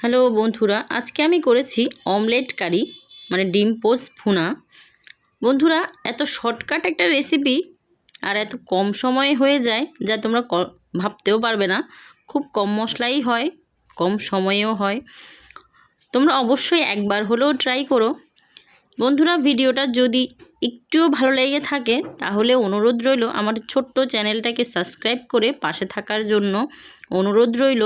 Hello বন্ধুরা, আজকে আমি করেছি অমলেট কারি মানে ডিম পোস্ট ভুনা। বন্ধুরা, এত শর্টকাট একটা রেসিপি আর এত কম সময়ে হয়ে যায় যা তোমরা ভাবতেও পারবে না। খুব কম মশলাই হয়, কম সময়েও হয়। তোমরা অবশ্যই একবার হলেও ট্রাই করো। বন্ধুরা, ভিডিওটা যদি একটুও ভালো লেগে থাকে, তাহলে অনুরোধ রইল আমার ছোট্ট চ্যানেলটাকে সাবস্ক্রাইব করে পাশে থাকার জন্য অনুরোধ রইল।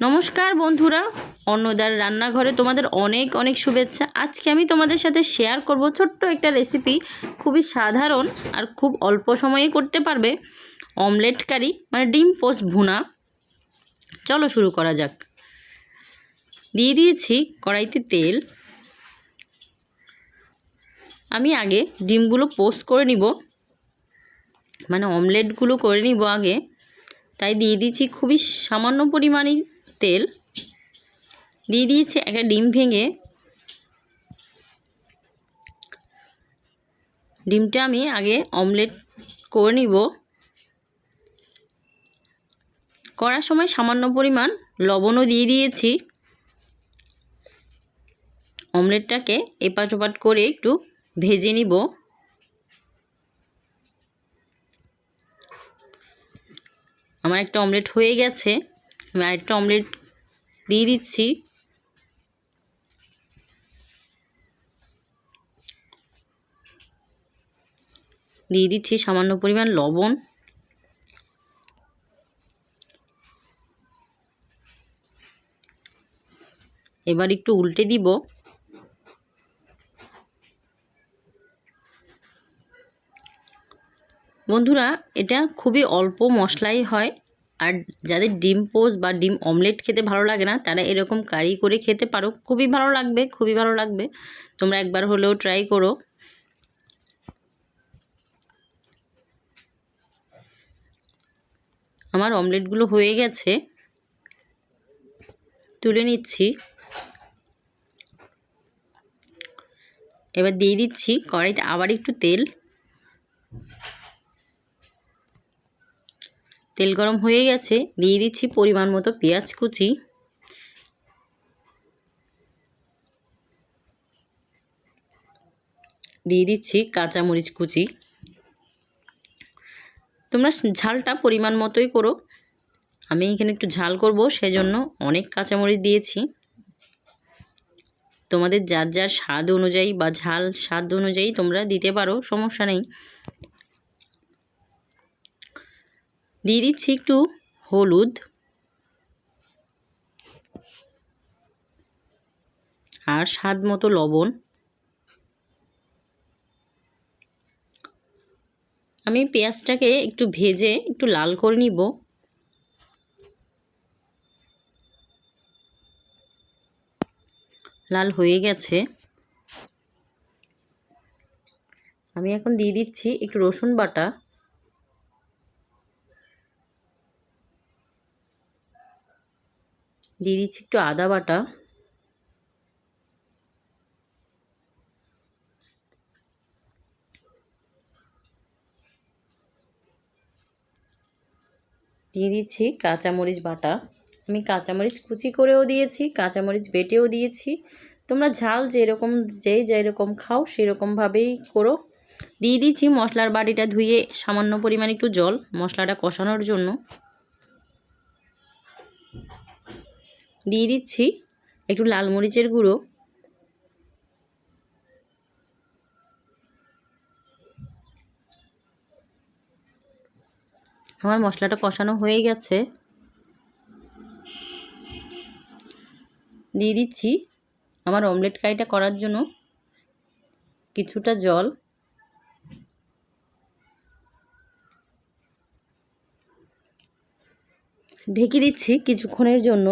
নমস্কার বন্ধুরা, অন্নদার রান্নাঘরে তোমাদের অনেক অনেক শুভেচ্ছা। আজকে আমি তোমাদের সাথে শেয়ার করব ছোট্ট একটা রেসিপি খুবই সাধারণ আর খুব অল্প সময়ে করতে পারবে। অমলেট কারি মানে ডিম পোস্ট ভুনা। চলো শুরু করা যাক। দিয়ে দিয়েছি কড়াইতে তেল। আমি আগে ডিমগুলো পোস্ট করে নিব। মানে অমলেটগুলো করে নিব আগে। তাই দিয়ে দিয়েছি খুবই সামান্য পরিমাণে তেল দিয়ে দিয়েছি, একটা ডিম ভেঙে। ডিমটা আমি আগে অমলেট করে নিব। করার সময় সামান্য পরিমাণ লবণও দিয়ে দিয়েছি। অমলেটটাকে এপাট ওপাট করে একটু ভেজে নিব। আমার একটা অমলেট হয়ে গেছে। আমি আরেকটা অমলেট দিয়ে দিচ্ছি। দিয়ে দিচ্ছি সামান্য পরিমাণ লবণ। এবার একটু উল্টে দিব। বন্ধুরা, এটা খুবই অল্প মশলাই হয়। আর যাদের ডিম পোস্ট বা ডিম অমলেট খেতে ভালো লাগে না, তারা এরকম কারি করে খেতে পারো। খুবই ভালো লাগবে, খুবই ভালো লাগবে। তোমরা একবার হলেও ট্রাই করো। আমার অমলেটগুলো হয়ে গেছে। তুলে নিচ্ছি। এবার দিয়ে দিচ্ছি কড়াইতে আবার একটু তেল। তেল গরম হয়ে গেছে, দিয়ে দিচ্ছি পরিমাণ মতো পেঁয়াজ কুচি। দিয়ে দিচ্ছি কাঁচামরিচ কুচি। তোমরা ঝালটা পরিমাণ মতোই করো। আমি এখানে একটু ঝাল করব, সেজন্য অনেক কাঁচামরিচ দিয়েছি। তোমাদের যার যার স্বাদ অনুযায়ী বা ঝাল স্বাদ অনুযায়ী তোমরা দিতে পারো, সমস্যা নেই। দিয়ে দিচ্ছি একটু হলুদ। আর স্বাদ মতো লবণ। আমি পেঁয়াজটাকে একটু ভেজে একটু লাল করে নিব। লাল হয়ে গেছে। আমি এখন দিয়ে দিচ্ছি একটু রসুন বাটা। দিয়ে দিচ্ছি একটু আদা বাটা। দিয়ে দিচ্ছি কাঁচামরিচ বাটা। আমি কাঁচামরিচ কুচি করেও দিয়েছি, কাঁচামরিচ বেটেও দিয়েছি। তোমরা ঝাল যেরকম, যে যেরকম খাও সেরকমভাবেই করো। দিয়ে দিচ্ছি মশলার বাটিটা ধুয়ে সামান্য পরিমাণ একটু জল মশলাটা কষানোর জন্য। দিয়ে দিচ্ছি একটু লাল মরিচের গুঁড়ো। আমার মশলাটা কষানো হয়ে গেছে। দিয়ে দিচ্ছি আমার অমলেট কারিটা করার জন্য কিছুটা জল। ঢেকে দিচ্ছি কিছুক্ষণের জন্য।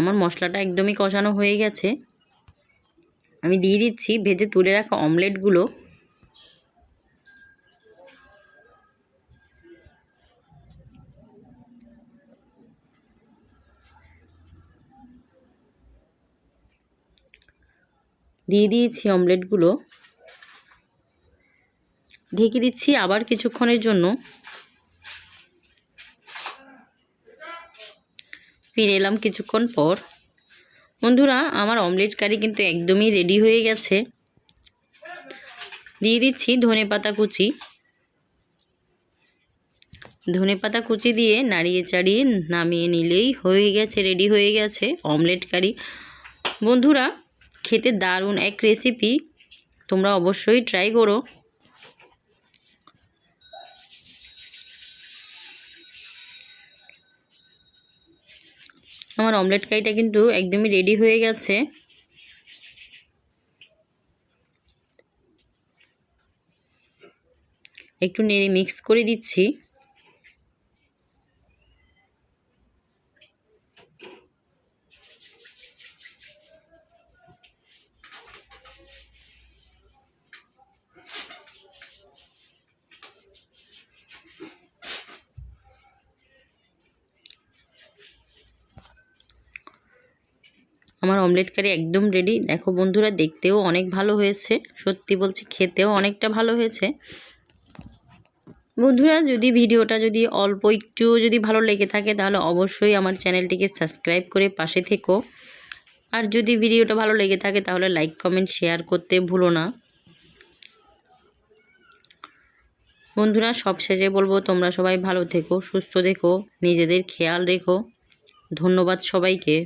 আমার মশলাটা একদমই কষানো হয়ে গেছে। আমি দিয়ে দিচ্ছি, ভেজে তুলে রাখা অমলেটগুলো। দিয়ে দিয়েছি অমলেটগুলো। ঢেকে দিচ্ছি আবার কিছুক্ষণের জন্য। ফিরে এলাম কিছুক্ষণ পর। বন্ধুরা, আমার অমলেট কারি কিন্তু একদমই রেডি হয়ে গেছে। দিয়ে দিচ্ছি ধনে পাতা কুচি। ধনে পাতা কুচি দিয়ে নাড়িয়ে চাড়িয়ে নামিয়ে নিলেই হয়ে গেছে রেডি হয়ে গেছে অমলেট কারি। বন্ধুরা, খেতে দারুণ এক রেসিপি তোমরা অবশ্যই ট্রাই করো। আমার অমলেট কাইটা কিন্তু একদমই রেডি হয়ে গেছে। একটু নেড়ে মিক্স করে দিচ্ছি। আমার অমলেট কারি একদম রেডি দেখো বন্ধুরা, দেখতেও অনেক ভালো হয়েছে। সত্যি বলছি, খেতেও অনেকটা ভালো হয়েছে। বন্ধুরা, যদি ভিডিওটা যদি অল্প একটু যদি ভালো লেগে থাকে, তাহলে অবশ্যই আমার চ্যানেলটিকে সাবস্ক্রাইব করে পাশে থেকো। আর যদি ভিডিওটা ভালো লেগে থাকে, তাহলে লাইক কমেন্ট শেয়ার করতে ভুলো না। বন্ধুরা সব শেষে বলব, তোমরা সবাই ভালো থেকো, সুস্থ থেকো, নিজেদের খেয়াল রেখো। ধন্যবাদ সবাইকে।